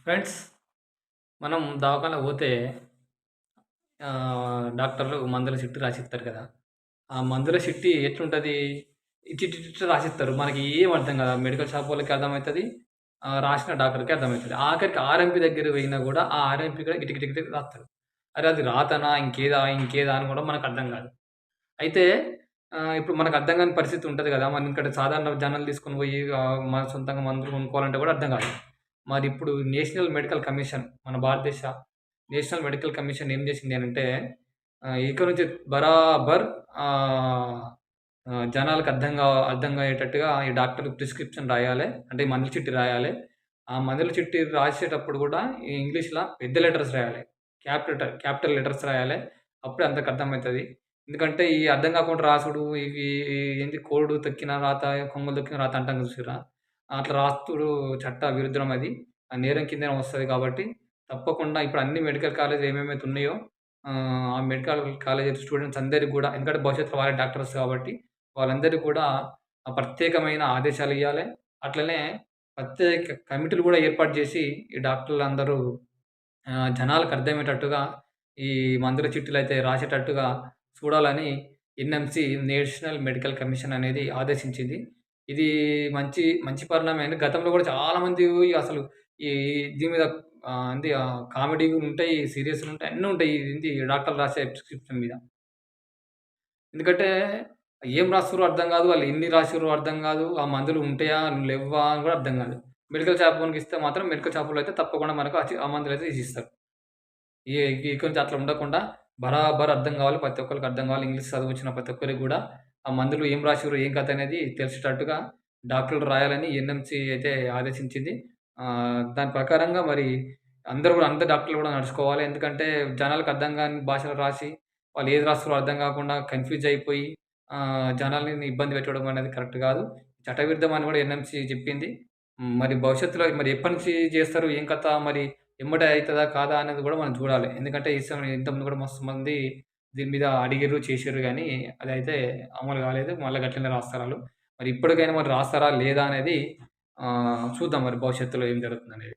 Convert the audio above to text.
Friends మనం దవాఖానకు పోతే డాక్టర్లు మందుల చిట్టి రాసిస్తారు కదా! ఆ మందుల చిట్టి ఎట్లుంటది? ఇట్టిట్టిట్ట రాసిస్తారు. మనకి ఏం అర్థం కదా మెడికల్ షాప్ వాళ్ళకి అర్థమవుతుంది రాసిన డాక్టర్‌కి అర్థమవుతుంది ఆఖరికి ఆర్ఎంపీ దగ్గర పోయినా కూడా ఆ ఆర్ఎంపీ కూడా ఇటుకిటికి రాస్తారు అరే! అది రాతనా? ఇంకేదా? ఇంకేదా? అని కూడా మనకు అర్థం కాదు. అయితే ఇప్పుడు మనకు అర్థం కాని పరిస్థితి ఉంటుంది కదా! మనం ఇక్కడ సాధారణ జనాలు తీసుకొని పోయి మన సొంతంగా మందులు కొనుక్కోవాలంటే కూడా అర్థం కాదు. మరి ఇప్పుడు నేషనల్ మెడికల్ కమిషన్ మన భారతదేశ నేషనల్ మెడికల్ కమిషన్ ఏం చేసింది అంటే ఇక్కడ నుంచి బరాబర్ ఆహ్, ఆహ్, జనాలకు అర్థంగా అర్థమయ్యేటట్టుగా ఈ డాక్టర్ ప్రిస్క్రిప్షన్ రాయాలి అంటే ఈ మందుల చిట్టి రాయాలి ఆ మందుల చిట్టి రాసేటప్పుడు కూడా ఈ ఇంగ్లీష్లో పెద్ద లెటర్స్ రాయాలి. క్యాపిటల్ క్యాపిటల్ లెటర్స్ రాయాలి అప్పుడే అంతకు అర్థమవుతుంది ఎందుకంటే ఈ అర్థం కాకుండా రాసుడు ఇవి ఏంది కోడు తొక్కిన రాత, కొంగలు తొక్కిన రాత అంటాం చూసిరా అట్లా రాస్తుడు చట్ట విరుద్ధం అది. ఆ నేరం కిందనే వస్తుంది కాబట్టి తప్పకుండా ఇప్పుడు అన్ని మెడికల్ కాలేజ్ ఏమేమైతే ఉన్నాయో ఆ మెడికల్ కాలేజ్ స్టూడెంట్స్ అందరికీ కూడా ఎందుకంటే భవిష్యత్తులో వాళ్ళే డాక్టర్స్ కాబట్టి వాళ్ళందరికీ కూడా ప్రత్యేకమైన ఆదేశాలు ఇవ్వాలి అట్లనే ప్రత్యేక కమిటీలు కూడా ఏర్పాటు చేసి ఈ డాక్టర్లు అందరూ జనాలకు అర్థమయ్యేటట్టుగా ఈ మందుల చిట్టీలయితే రాసేటట్టుగా చూడాలని ఎన్ఎంసి నేషనల్ మెడికల్ కమిషన్ అనేది ఆదేశించింది. ఇది మంచి మంచి పరిణామం అండి గతంలో కూడా చాలామంది అసలు ఈ దీని మీద ఆహ్, కామెడీ ఆహ్, ఉంటాయి, సీరియస్లు ఉంటాయి, అన్నీ ఉంటాయి. ఇదేంటి డాక్టర్లు రాసే ప్రిస్క్రిప్షన్ మీద. ఎందుకంటే ఏం రాస్తుర్రో అర్థం కాదు. వాళ్ళు ఎన్ని రాసిర్రో అర్థం కాదు. ఆ మందులు ఉంటాయా? లెవ్వా? అని కూడా అర్థం కాదు. మెడికల్ షాప్‌కి ఇస్తే మాత్రం మెడికల్ షాపులో అయితే తప్పకుండా మనకు ఆ మందులు ఆ మందులైతే తీసిస్తారు. కొంచెం నుంచి అట్లా ఉండకుండా బరాబర్ అర్థం కావాలి. ప్రతి ఒక్కళ్ళకి అర్థం కావాలి. ఇంగ్లీష్ చదువొచ్చిన ప్రతి ఒక్కరికి కూడా ఆ మందులు ఏం రాసిర్రు? ఏం కథ? అనేది తెలిసేటట్టుగా డాక్టర్లు రాయాలని ఎన్‌ఎంసీ అయితే ఆదేశించింది. దాని ప్రకారంగా మరి అందరూ కూడా అందరు డాక్టర్లు కూడా నడుచుకోవాలి. ఎందుకంటే జనాలకు అర్థం కాని భాషలో రాసి వాళ్ళు ఏది రాస్తారో అర్థం కాకుండా కన్‌ఫ్యూజ్ అయిపోయి జనాలని జనాల్ని ఇబ్బంది పెట్టడం అనేది కరెక్ట్ కాదు. చట్టవిరుద్ధం అని కూడా ఎన్‌ఎంసీ చెప్పింది. మరి భవిష్యత్తులో మరి ఎప్పటి నుంచి చేస్తారు? ఏం కథ? మరి ఎమ్మటే అవుతుందా కాదా? అనేది కూడా మనం చూడాలి. ఎందుకంటే ఈ సమయం ఇంతకుముందు కూడా మస్తు మంది దీని మీద అడిగిర్రు, చేసిర్రు కానీ అదైతే అమలు కాలేదు. మళ్ళీ గట్లనే రాస్తారాళ్ళు. మరి ఇప్పటికైనా మరి రాస్తారా? లేదా? అనేది చూద్దాం మరి భవిష్యత్తులో ఏం జరుగుతుందనేది.